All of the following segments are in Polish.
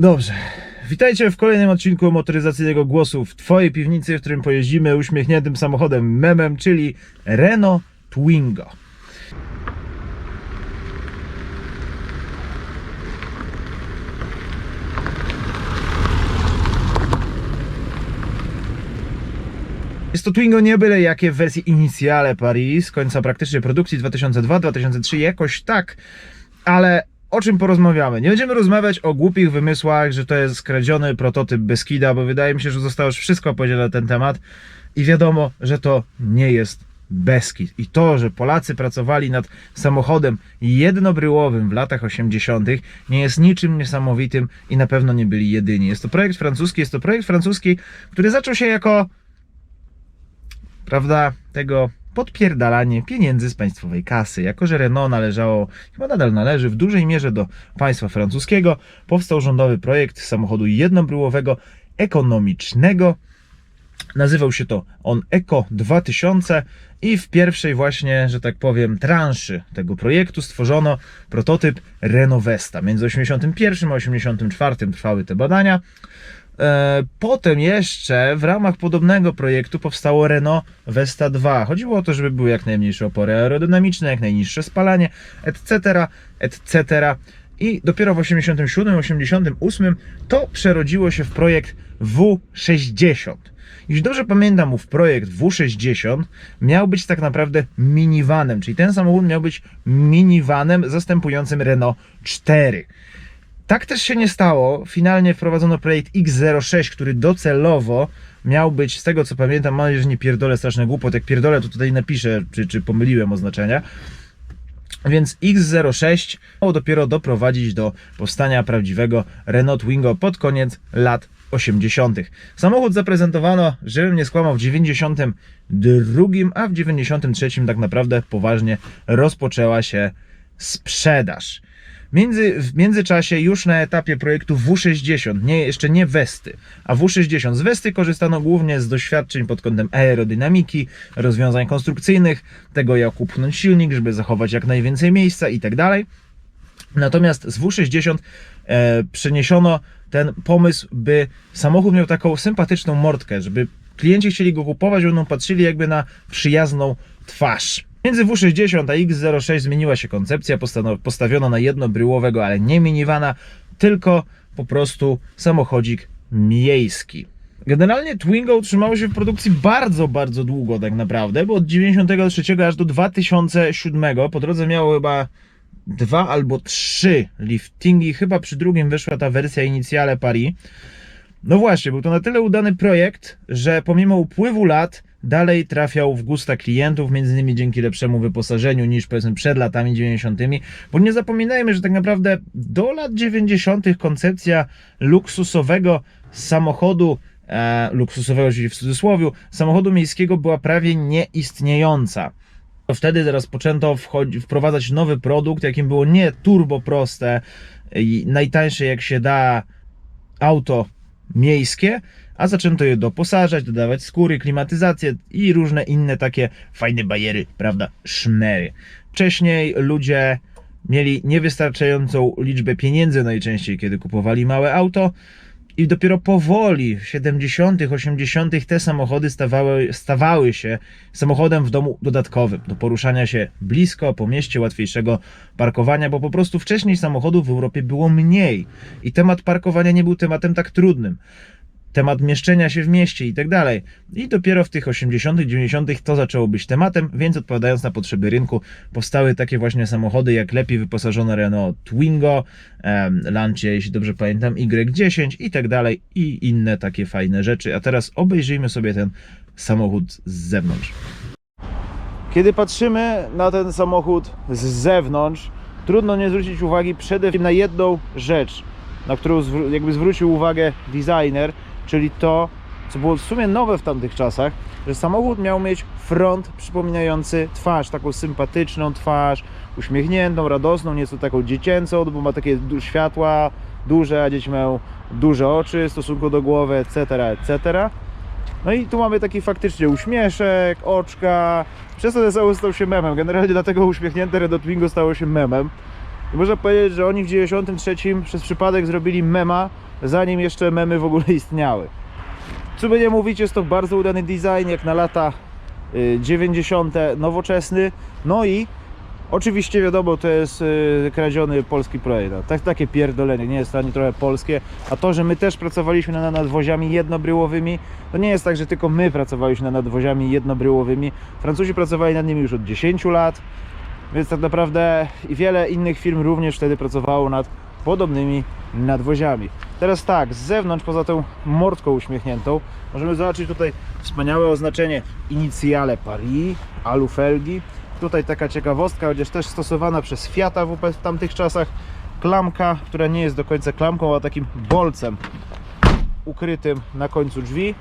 Dobrze. Witajcie w kolejnym odcinku motoryzacyjnego głosu w Twojej piwnicy, w którym pojeździmy uśmiechniętym samochodem memem, czyli Renault Twingo. Jest to Twingo nie byle jakie w wersji Initiale Paris, końca praktycznie produkcji 2002-2003, jakoś tak, ale o czym porozmawiamy? Nie będziemy rozmawiać o głupich wymysłach, że to jest skradziony prototyp Beskida, bo wydaje mi się, że zostało już wszystko powiedziane na ten temat i wiadomo, że to nie jest Beskid. I to, że Polacy pracowali nad samochodem jednobryłowym w latach 80., nie jest niczym niesamowitym i na pewno nie byli jedyni. Jest to projekt francuski, jest to projekt francuski, który zaczął się jako prawda, tego podpierdalanie pieniędzy z państwowej kasy. Jako, że Renault należało, chyba nadal należy w dużej mierze do państwa francuskiego, powstał rządowy projekt samochodu jednobryłowego, ekonomicznego. Nazywał się to on Eco 2000 i w pierwszej właśnie, że tak powiem, transzy tego projektu stworzono prototyp Renault Vesta. Między 81 a 84 trwały te badania. E, Potem jeszcze w ramach podobnego projektu powstało Renault Vesta 2. Chodziło o to, żeby były jak najmniejsze opory aerodynamiczne, jak najniższe spalanie, etc., etc. I dopiero w 87-88 to przerodziło się w projekt W60. Jeśli dobrze pamiętam, ów projekt W60 miał być tak naprawdę minivanem, czyli ten samochód miał być minivanem zastępującym Renault 4. Tak też się nie stało. Finalnie wprowadzono projekt X06, który docelowo miał być, z tego co pamiętam, mam nadzieję, że nie pierdolę straszne głupot. Jak pierdolę, to tutaj napiszę, czy, czy pomyliłem oznaczenia. Więc X06 miało dopiero doprowadzić do powstania prawdziwego Renault Twingo pod koniec lat 80. Samochód zaprezentowano, żebym nie skłamał, w 92, a w 93 tak naprawdę poważnie rozpoczęła się sprzedaż. Między, w międzyczasie już na etapie projektu W60, nie, jeszcze nie Westy, a W60. Z Westy korzystano głównie z doświadczeń pod kątem aerodynamiki, rozwiązań konstrukcyjnych, tego jak upchnąć silnik, żeby zachować jak najwięcej miejsca i tak. Natomiast z W60 e, przeniesiono ten pomysł, by samochód miał taką sympatyczną mordkę, żeby klienci chcieli go kupować, będą patrzyli jakby na przyjazną twarz. Między W60 a X06 zmieniła się koncepcja, postawiono na jednobryłowego, ale nie minivana, tylko po prostu samochodzik miejski. Generalnie Twingo utrzymało się w produkcji bardzo, bardzo długo tak naprawdę, bo od 93 aż do 2007 po drodze miało chyba dwa albo trzy liftingi, chyba przy drugim wyszła ta wersja Initiale Paris. No właśnie, był to na tyle udany projekt, że pomimo upływu lat dalej trafiał w gusta klientów, między innymi dzięki lepszemu wyposażeniu niż powiedzmy przed latami 90. Bo nie zapominajmy, że tak naprawdę do lat 90. koncepcja luksusowego samochodu, e, luksusowego oczywiście w cudzysłowie, samochodu miejskiego była prawie nieistniejąca. Wtedy rozpoczęto wchodzi, wprowadzać nowy produkt, jakim było nie turbo proste i najtańsze jak się da auto miejskie, a zaczęto je doposażać, dodawać skóry, klimatyzację i różne inne takie fajne bajery, prawda, szmery. Wcześniej ludzie mieli niewystarczającą liczbę pieniędzy najczęściej, kiedy kupowali małe auto i dopiero powoli w 70., 80. te samochody stawały, stawały się samochodem w domu dodatkowym do poruszania się blisko, po mieście, łatwiejszego parkowania, bo po prostu wcześniej samochodów w Europie było mniej i temat parkowania nie był tematem tak trudnym. Temat mieszczenia się w mieście i tak dalej. I dopiero w tych 80., 90. to zaczęło być tematem, więc odpowiadając na potrzeby rynku, powstały takie właśnie samochody jak lepiej wyposażone Renault Twingo, em, Lancia, jeśli dobrze pamiętam, Y10 i tak dalej, i inne takie fajne rzeczy. A teraz obejrzyjmy sobie ten samochód z zewnątrz. Kiedy patrzymy na ten samochód z zewnątrz, trudno nie zwrócić uwagi przede wszystkim na jedną rzecz, na którą jakby zwrócił uwagę designer, czyli to, co było w sumie nowe w tamtych czasach, że samochód miał mieć front przypominający twarz, taką sympatyczną twarz, uśmiechniętą, radosną, nieco taką dziecięcą, bo ma takie światła duże, a dzieci mają duże oczy w stosunku do głowy, etc., etc. No i tu mamy taki faktycznie uśmieszek, oczka. Przez to stał się memem. Generalnie dlatego uśmiechnięte Renault Twingo stało się memem. I można powiedzieć, że oni w 93 przez przypadek zrobili mema zanim jeszcze memy w ogóle istniały. Co by nie mówić, jest to bardzo udany design, jak na lata y, 90. nowoczesny. No i oczywiście wiadomo, to jest y, kradziony polski projekt. No, Tak, takie pierdolenie, nie jest to ani trochę polskie. A to, że my też pracowaliśmy nad nadwoziami jednobryłowymi, to nie jest tak, że tylko my pracowaliśmy nad nadwoziami jednobryłowymi. Francuzi pracowali nad nimi już od 10 lat, więc tak naprawdę i wiele innych firm również wtedy pracowało nad podobnymi nadwoziami. Teraz tak, z zewnątrz, poza tą mordką uśmiechniętą, możemy zobaczyć tutaj wspaniałe oznaczenie Initiale Paris, alufelgi. Tutaj taka ciekawostka, chociaż też stosowana przez Fiata w tamtych czasach, klamka, która nie jest do końca klamką, a takim bolcem ukrytym na końcu drzwi.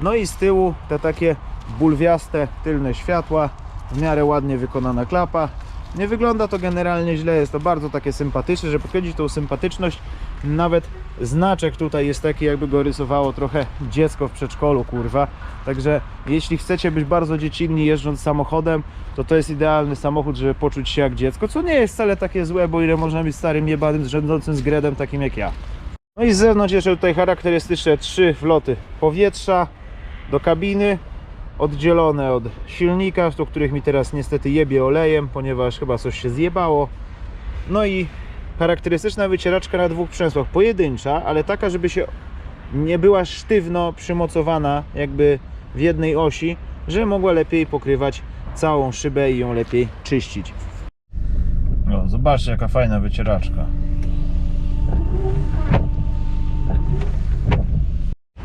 No i z tyłu te takie bulwiaste tylne światła, w miarę ładnie wykonana klapa. Nie wygląda to generalnie źle, jest to bardzo takie sympatyczne, że podkreślić tą sympatyczność. Nawet znaczek tutaj jest taki, jakby go rysowało trochę dziecko w przedszkolu, kurwa. Także jeśli chcecie być bardzo dziecinni jeżdżąc samochodem, to to jest idealny samochód, żeby poczuć się jak dziecko, co nie jest wcale takie złe, bo ile można być starym jebanym, rządzącym z gredem takim jak ja. No i z zewnątrz jeszcze tutaj charakterystyczne trzy wloty powietrza do kabiny, oddzielone od silnika, do których mi teraz niestety jebie olejem, ponieważ chyba coś się zjebało. No i charakterystyczna wycieraczka na dwóch przęsłach, pojedyncza, ale taka, żeby się nie była sztywno przymocowana jakby w jednej osi, żeby mogła lepiej pokrywać całą szybę i ją lepiej czyścić. No, zobaczcie jaka fajna wycieraczka.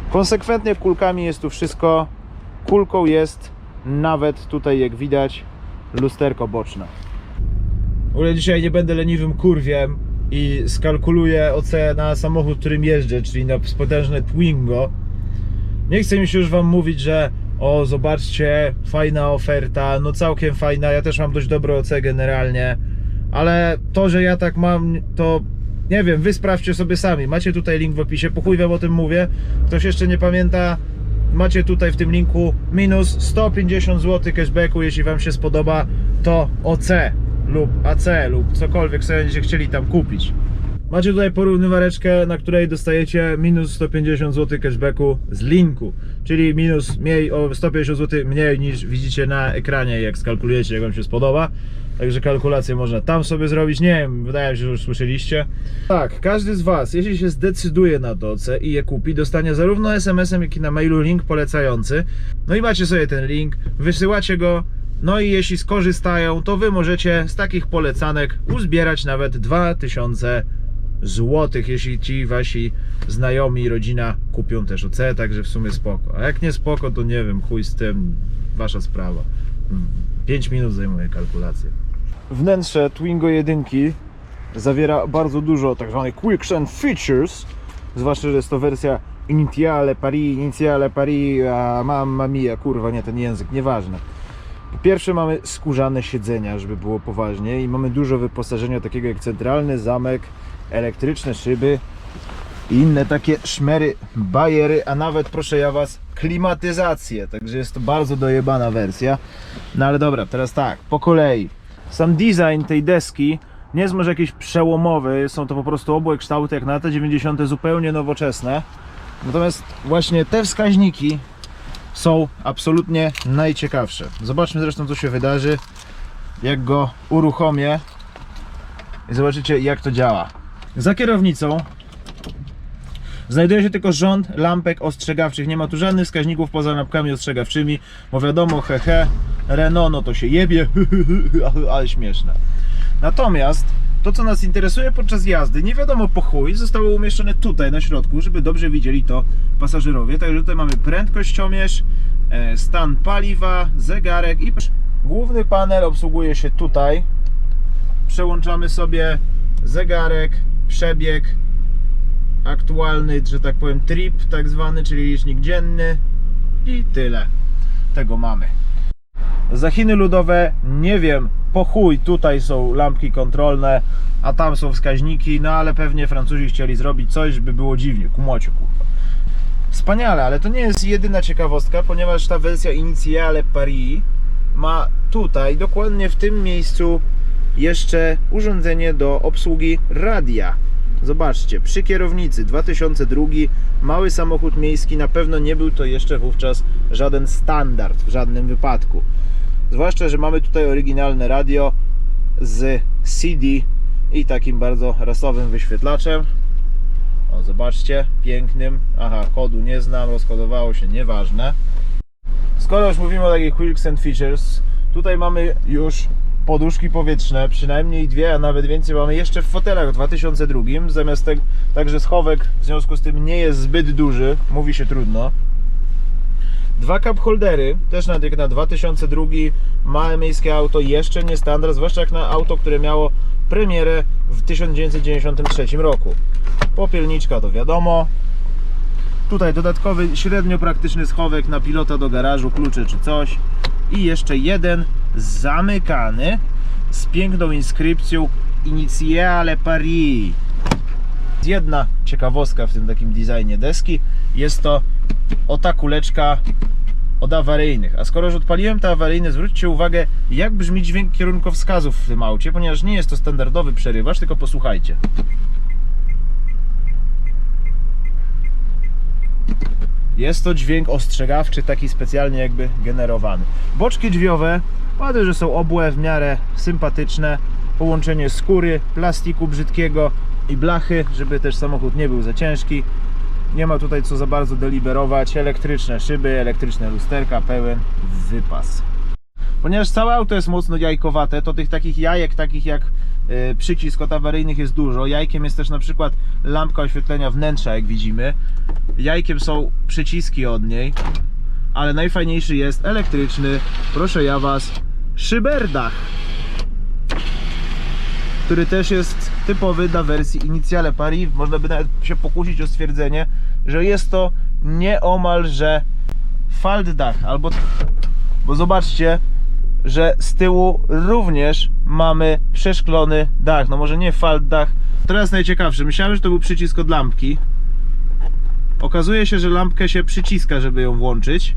Konsekwentnie kulkami jest tu wszystko. Kulką jest nawet tutaj, jak widać, lusterko boczne. W ogóle dzisiaj nie będę leniwym kurwiem i skalkuluję OC na samochód, którym jeżdżę, czyli na potężne Twingo. Nie chcę mi się już Wam mówić, że o, zobaczcie, fajna oferta, no całkiem fajna, ja też mam dość dobre OC generalnie, ale to, że ja tak mam, to nie wiem, wy sprawdźcie sobie sami. Macie tutaj link w opisie, po chuj wam o tym mówię. Ktoś jeszcze nie pamięta, macie tutaj w tym linku minus 150 zł cashbacku, jeśli wam się spodoba to OC lub AC lub cokolwiek sobie będziecie chcieli tam kupić. Macie tutaj porównywareczkę, na której dostajecie minus 150 zł cashbacku z linku, czyli minus mniej o 150 zł mniej niż widzicie na ekranie, jak skalkulujecie, jak wam się spodoba. Także kalkulację można tam sobie zrobić. Nie wiem, wydaje mi się, że już słyszeliście. Tak, każdy z Was, jeśli się zdecyduje na to C i je kupi, dostanie zarówno SMS-em, jak i na mailu link polecający. No i macie sobie ten link, wysyłacie go. No i jeśli skorzystają, to Wy możecie z takich polecanek uzbierać nawet 2000 złotych, jeśli ci wasi znajomi rodzina kupią też OC, także w sumie spoko. A jak nie spoko, to nie wiem, chuj z tym, wasza sprawa. 5 minut zajmuje kalkulacja. Wnętrze Twingo 1 zawiera bardzo dużo tak zwanych Quick and Features, zwłaszcza, że jest to wersja Iniziale Paris, Iniziale Paris, a mamma mia, kurwa, nie ten język, nieważne. Po pierwsze mamy skórzane siedzenia, żeby było poważnie i mamy dużo wyposażenia takiego jak centralny zamek, elektryczne szyby i inne takie szmery, bajery, a nawet proszę ja was klimatyzację, także jest to bardzo dojebana wersja. No ale dobra, teraz tak, po kolei. Sam design tej deski nie jest może jakiś przełomowy, są to po prostu obłe kształty jak na lata 90. zupełnie nowoczesne. Natomiast właśnie te wskaźniki są absolutnie najciekawsze. Zobaczmy zresztą co się wydarzy, jak go uruchomię i zobaczycie jak to działa. Za kierownicą Znajduje się tylko rząd lampek ostrzegawczych. Nie ma tu żadnych wskaźników poza lampkami ostrzegawczymi, bo wiadomo, hehe, Renault no to się jebie, ale śmieszne. Natomiast to, co nas interesuje podczas jazdy, nie wiadomo po chuj, zostało umieszczone tutaj na środku, żeby dobrze widzieli to pasażerowie. Także tutaj mamy prędkościomierz, e, stan paliwa, zegarek i główny panel obsługuje się tutaj. Przełączamy sobie zegarek, przebieg, aktualny, że tak powiem, trip tak zwany, czyli licznik dzienny i tyle. Tego mamy. Za Chiny ludowe nie wiem, po chuj tutaj są lampki kontrolne, a tam są wskaźniki, no ale pewnie Francuzi chcieli zrobić coś, żeby było dziwnie, kumociu kurwa. Wspaniale, ale to nie jest jedyna ciekawostka, ponieważ ta wersja Initiale Paris ma tutaj, dokładnie w tym miejscu jeszcze urządzenie do obsługi radia. Zobaczcie, przy kierownicy 2002, mały samochód miejski, na pewno nie był to jeszcze wówczas żaden standard w żadnym wypadku. Zwłaszcza, że mamy tutaj oryginalne radio z CD i takim bardzo rasowym wyświetlaczem. O, zobaczcie, pięknym. Aha, kodu nie znam, rozkodowało się, nieważne. Skoro już mówimy o takich Quirks and Features, tutaj mamy już poduszki powietrzne, przynajmniej dwie, a nawet więcej mamy jeszcze w fotelach w 2002. Zamiast tego, także schowek w związku z tym nie jest zbyt duży, mówi się trudno. Dwa cup holdery, też nawet jak na 2002 małe miejskie auto, jeszcze nie standard, zwłaszcza jak na auto, które miało premierę w 1993 roku. Popielniczka to wiadomo. Tutaj dodatkowy średnio praktyczny schowek na pilota do garażu, klucze czy coś. I jeszcze jeden zamykany z piękną inskrypcją Initiale Paris. Jedna ciekawostka w tym takim designie deski jest to o ta kuleczka od awaryjnych. A skoro już odpaliłem te awaryjne, zwróćcie uwagę, jak brzmi dźwięk kierunkowskazów w tym aucie, ponieważ nie jest to standardowy przerywacz, tylko posłuchajcie. Jest to dźwięk ostrzegawczy, taki specjalnie jakby generowany. Boczki drzwiowe, ładne, że są obłe, w miarę sympatyczne. Połączenie skóry, plastiku brzydkiego i blachy, żeby też samochód nie był za ciężki. Nie ma tutaj co za bardzo deliberować. Elektryczne szyby, elektryczne lusterka, pełen wypas. Ponieważ całe auto jest mocno jajkowate, to tych takich jajek, takich jak y, przycisk od awaryjnych jest dużo. Jajkiem jest też na przykład lampka oświetlenia wnętrza, jak widzimy. Jajkiem są przyciski od niej, ale najfajniejszy jest elektryczny, proszę ja Was, szyberdach, który też jest typowy dla wersji Initiale Paris. Można by nawet się pokusić o stwierdzenie, że jest to nieomalże faldach, albo bo zobaczcie, że z tyłu również mamy przeszklony dach. No może nie falt dach. Teraz najciekawsze. Myślałem, że to był przycisk od lampki. Okazuje się, że lampkę się przyciska, żeby ją włączyć.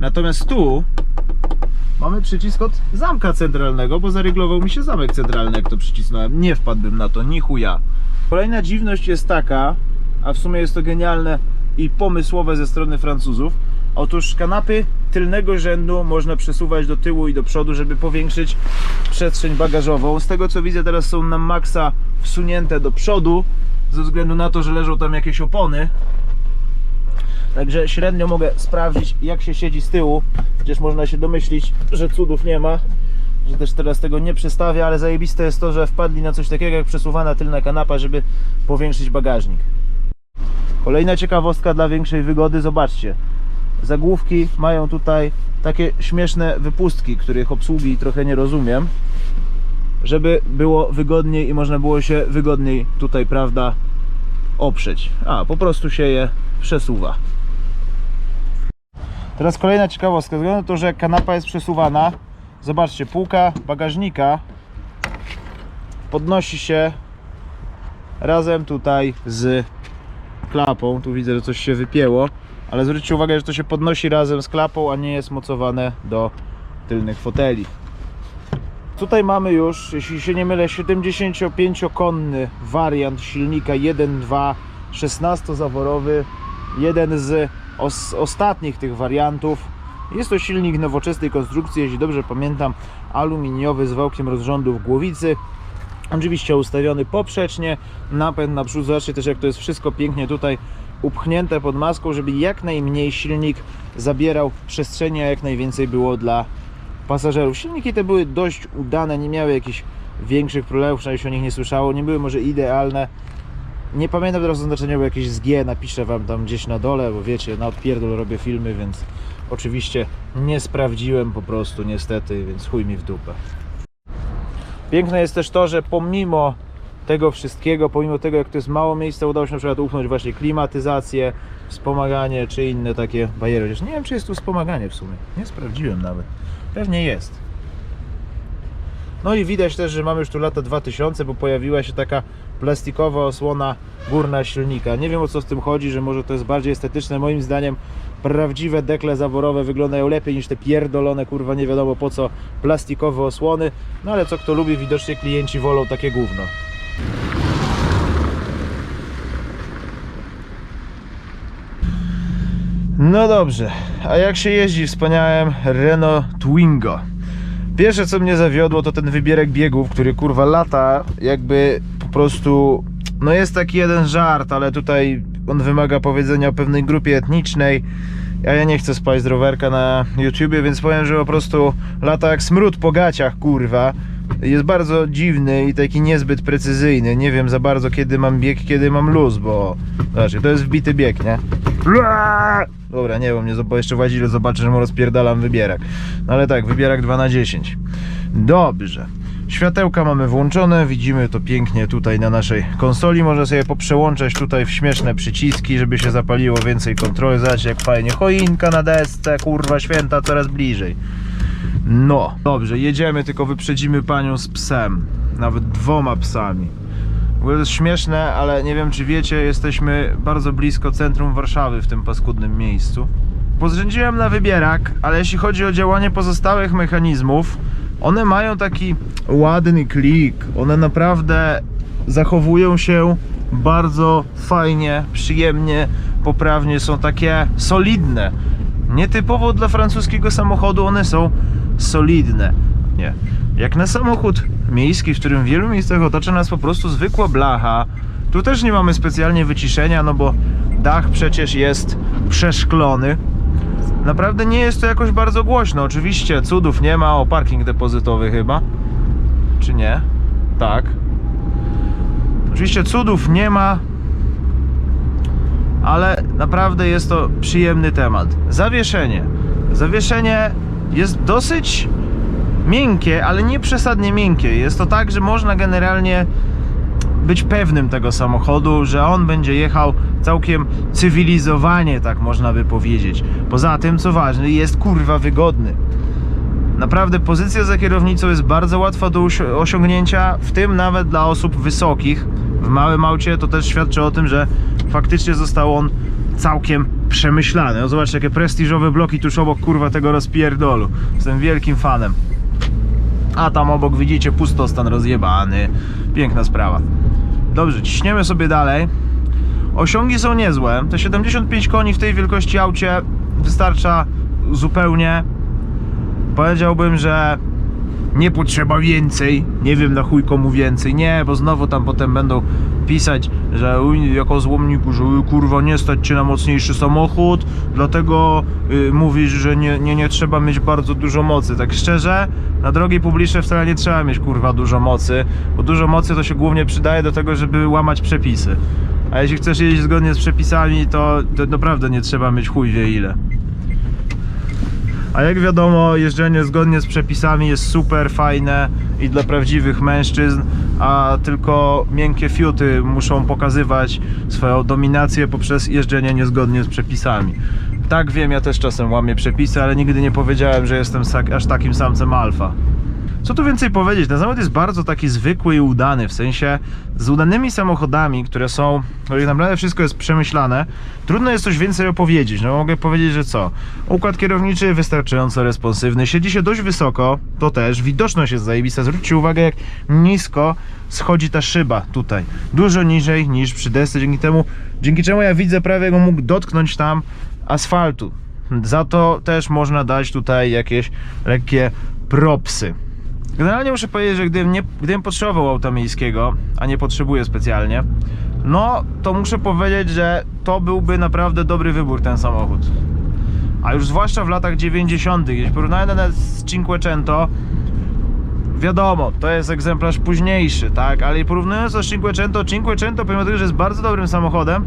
Natomiast tu mamy przycisk od zamka centralnego, bo zaryglował mi się zamek centralny, jak to przycisnąłem. Nie wpadłbym na to, ni chuja. Kolejna dziwność jest taka, a w sumie jest to genialne i pomysłowe ze strony Francuzów. Otóż kanapy tylnego rzędu można przesuwać do tyłu i do przodu, żeby powiększyć przestrzeń bagażową. Z tego co widzę, teraz są na maksa wsunięte do przodu, ze względu na to, że leżą tam jakieś opony. Także średnio mogę sprawdzić, jak się siedzi z tyłu. Przecież można się domyślić, że cudów nie ma, że też teraz tego nie przestawię, ale zajebiste jest to, że wpadli na coś takiego jak przesuwana tylna kanapa, żeby powiększyć bagażnik. Kolejna ciekawostka dla większej wygody, zobaczcie. Zagłówki mają tutaj takie śmieszne wypustki, których obsługi trochę nie rozumiem. Żeby było wygodniej i można było się wygodniej tutaj, prawda, oprzeć. A, po prostu się je przesuwa. Teraz kolejna ciekawostka, na to, że kanapa jest przesuwana, zobaczcie, półka bagażnika podnosi się razem tutaj z klapą. Tu widzę, że coś się wypięło, ale zwróćcie uwagę, że to się podnosi razem z klapą, a nie jest mocowane do tylnych foteli. Tutaj mamy już, jeśli się nie mylę, 75-konny wariant silnika 1.2 16-zaworowy, jeden z os ostatnich tych wariantów. Jest to silnik nowoczesnej konstrukcji, jeśli dobrze pamiętam, aluminiowy z wałkiem rozrządu w głowicy. Oczywiście ustawiony poprzecznie, napęd naprzód. Zobaczcie też jak to jest wszystko pięknie tutaj upchnięte pod maską, żeby jak najmniej silnik zabierał przestrzeni, a jak najwięcej było dla pasażerów. Silniki te były dość udane, nie miały jakichś większych problemów, przynajmniej się o nich nie słyszało, nie były może idealne. Nie pamiętam teraz oznaczenia, bo jakieś z G napiszę Wam tam gdzieś na dole, bo wiecie, na odpierdol robię filmy, więc oczywiście nie sprawdziłem po prostu niestety, więc chuj mi w dupę. Piękne jest też to, że pomimo tego wszystkiego, pomimo tego jak to jest mało miejsca, udało się na przykład upchnąć właśnie klimatyzację, wspomaganie czy inne takie bariery. Chociaż nie wiem czy jest tu wspomaganie w sumie, nie sprawdziłem nawet. Pewnie jest. No i widać też, że mamy już tu lata 2000, bo pojawiła się taka plastikowa osłona górna silnika. Nie wiem o co z tym chodzi, że może to jest bardziej estetyczne. Moim zdaniem prawdziwe dekle zaworowe wyglądają lepiej niż te pierdolone, kurwa nie wiadomo po co, plastikowe osłony. No ale co kto lubi, widocznie klienci wolą takie gówno. No dobrze, a jak się jeździ wspaniałym Renault Twingo? Pierwsze co mnie zawiodło to ten wybierek biegów, który kurwa lata jakby po prostu no jest taki jeden żart, ale tutaj on wymaga powiedzenia o pewnej grupie etnicznej. A ja nie chcę spać z rowerka na YouTubie, więc powiem, że po prostu lata jak smród po gaciach, kurwa. Jest bardzo dziwny i taki niezbyt precyzyjny. Nie wiem za bardzo kiedy mam bieg, kiedy mam luz, bo znaczy to jest wbity bieg, nie? Dobra, nie wiem, nie zob- jeszcze właściwie zobaczę, że mu rozpierdalam wybierak. No ale tak, wybierak 2 na 10 Dobrze. Światełka mamy włączone, widzimy to pięknie tutaj na naszej konsoli. Można sobie poprzełączać tutaj w śmieszne przyciski, żeby się zapaliło więcej kontroli. Zobaczcie jak fajnie. Choinka na desce, kurwa święta coraz bliżej. No, dobrze, jedziemy, tylko wyprzedzimy panią z psem. Nawet dwoma psami. W ogóle to jest śmieszne, ale nie wiem czy wiecie, jesteśmy bardzo blisko centrum Warszawy w tym paskudnym miejscu. Pozrzędziłem na wybierak, ale jeśli chodzi o działanie pozostałych mechanizmów, one mają taki ładny klik. One naprawdę zachowują się bardzo fajnie, przyjemnie, poprawnie, są takie solidne. Nietypowo dla francuskiego samochodu one są solidne. Nie. Jak na samochód miejski, w którym w wielu miejscach otacza nas po prostu zwykła blacha, tu też nie mamy specjalnie wyciszenia, no bo dach przecież jest przeszklony. Naprawdę nie jest to jakoś bardzo głośno. Oczywiście cudów nie ma, o parking depozytowy chyba. Czy nie? Tak. Oczywiście cudów nie ma, ale naprawdę jest to przyjemny temat. Zawieszenie. Zawieszenie jest dosyć miękkie, ale nie przesadnie miękkie. Jest to tak, że można generalnie być pewnym tego samochodu, że on będzie jechał całkiem cywilizowanie, tak można by powiedzieć. Poza tym, co ważne, jest kurwa wygodny. Naprawdę pozycja za kierownicą jest bardzo łatwa do osiągnięcia, w tym nawet dla osób wysokich. W małym aucie to też świadczy o tym, że faktycznie został on całkiem przemyślany. No zobaczcie, jakie prestiżowe bloki tuż obok kurwa tego rozpierdolu. Jestem wielkim fanem. A tam obok widzicie pustostan rozjebany. Piękna sprawa. Dobrze, ciśniemy sobie dalej. Osiągi są niezłe. Te 75 koni w tej wielkości aucie wystarcza zupełnie. Powiedziałbym, że nie potrzeba więcej. Nie wiem na chuj komu więcej. Nie, bo znowu tam potem będą pisać, że jako złomniku, że kurwa nie stać cię na mocniejszy samochód, dlatego y, mówisz, że nie, nie, nie trzeba mieć bardzo dużo mocy. Tak szczerze, na drogi publiczne wcale nie trzeba mieć kurwa dużo mocy, bo dużo mocy to się głównie przydaje do tego, żeby łamać przepisy. A jeśli chcesz jeździć zgodnie z przepisami, to, to naprawdę nie trzeba mieć chuj wie ile. A jak wiadomo, jeżdżenie zgodnie z przepisami jest super fajne i dla prawdziwych mężczyzn, a tylko miękkie fiuty muszą pokazywać swoją dominację poprzez jeżdżenie niezgodnie z przepisami. Tak wiem, ja też czasem łamię przepisy, ale nigdy nie powiedziałem, że jestem aż takim samcem alfa. Co tu więcej powiedzieć? Ten samochód jest bardzo taki zwykły i udany, w sensie z udanymi samochodami, które są, no i naprawdę wszystko jest przemyślane, trudno jest coś więcej opowiedzieć. No mogę powiedzieć, że co? Układ kierowniczy wystarczająco responsywny, siedzi się dość wysoko, to też, widoczność jest zajebista. Zwróćcie uwagę, jak nisko schodzi ta szyba tutaj. Dużo niżej niż przy desce, dzięki temu, dzięki czemu ja widzę prawie, jakbym mógł dotknąć tam asfaltu. Za to też można dać tutaj jakieś lekkie propsy. Generalnie muszę powiedzieć, że gdybym, nie, gdybym potrzebował auta miejskiego, a nie potrzebuję specjalnie, no to muszę powiedzieć, że to byłby naprawdę dobry wybór ten samochód. A już zwłaszcza w latach 90., jeśli porównamy nawet z Cinquecento, wiadomo, to jest egzemplarz późniejszy, tak, ale porównując to z Cinquecento, Cinquecento pomimo tego, że jest bardzo dobrym samochodem,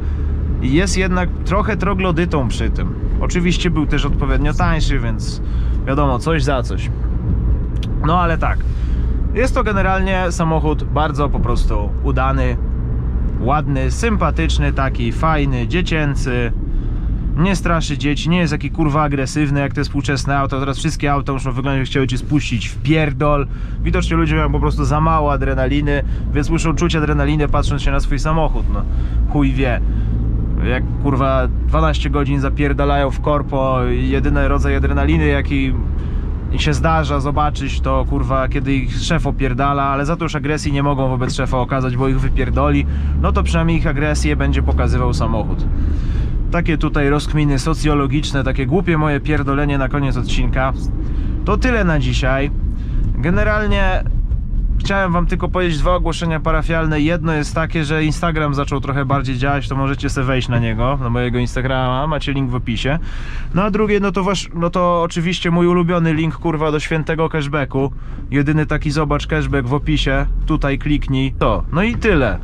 jest jednak trochę troglodytą przy tym. Oczywiście był też odpowiednio tańszy, więc wiadomo, coś za coś. No ale tak. Jest to generalnie samochód bardzo po prostu udany, ładny, sympatyczny, taki fajny, dziecięcy. Nie straszy dzieci, nie jest taki kurwa agresywny jak te współczesne auta. Teraz wszystkie auta muszą wyglądać, jak chciały cię spuścić w pierdol. Widocznie ludzie mają po prostu za mało adrenaliny, więc muszą czuć adrenalinę patrząc się na swój samochód. No, chuj wie. Jak kurwa 12 godzin zapierdalają w korpo, jedyny rodzaj adrenaliny jaki i się zdarza zobaczyć to kurwa, kiedy ich szef opierdala, ale za to już agresji nie mogą wobec szefa okazać, bo ich wypierdoli, no to przynajmniej ich agresję będzie pokazywał samochód. Takie tutaj rozkminy socjologiczne, takie głupie moje pierdolenie na koniec odcinka. To tyle na dzisiaj. Generalnie chciałem wam tylko powiedzieć dwa ogłoszenia parafialne. Jedno jest takie, że Instagram zaczął trochę bardziej działać, to możecie sobie wejść na niego, na mojego Instagrama, macie link w opisie. No a drugie, no to wasz, no to oczywiście mój ulubiony link, kurwa, do świętego cashbacku. Jedyny taki zobacz cashback w opisie. Tutaj kliknij. To. No i tyle.